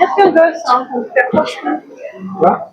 Just your girl song from Pepper. What?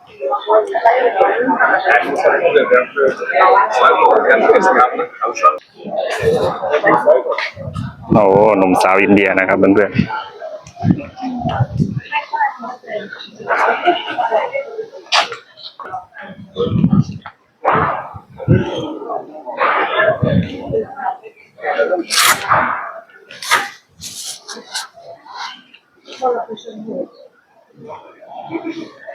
โอ้หนุ่มสาวอินเดียนะครับเพื่อนๆ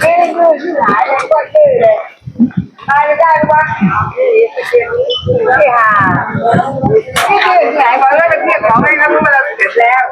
ไม่ได้ยืายเลยก็ยืดเลยตายได้ปะที่หาที่ยืหายาแล้วเปรียบของให้นะเมื่อเราเสร็จแล้ว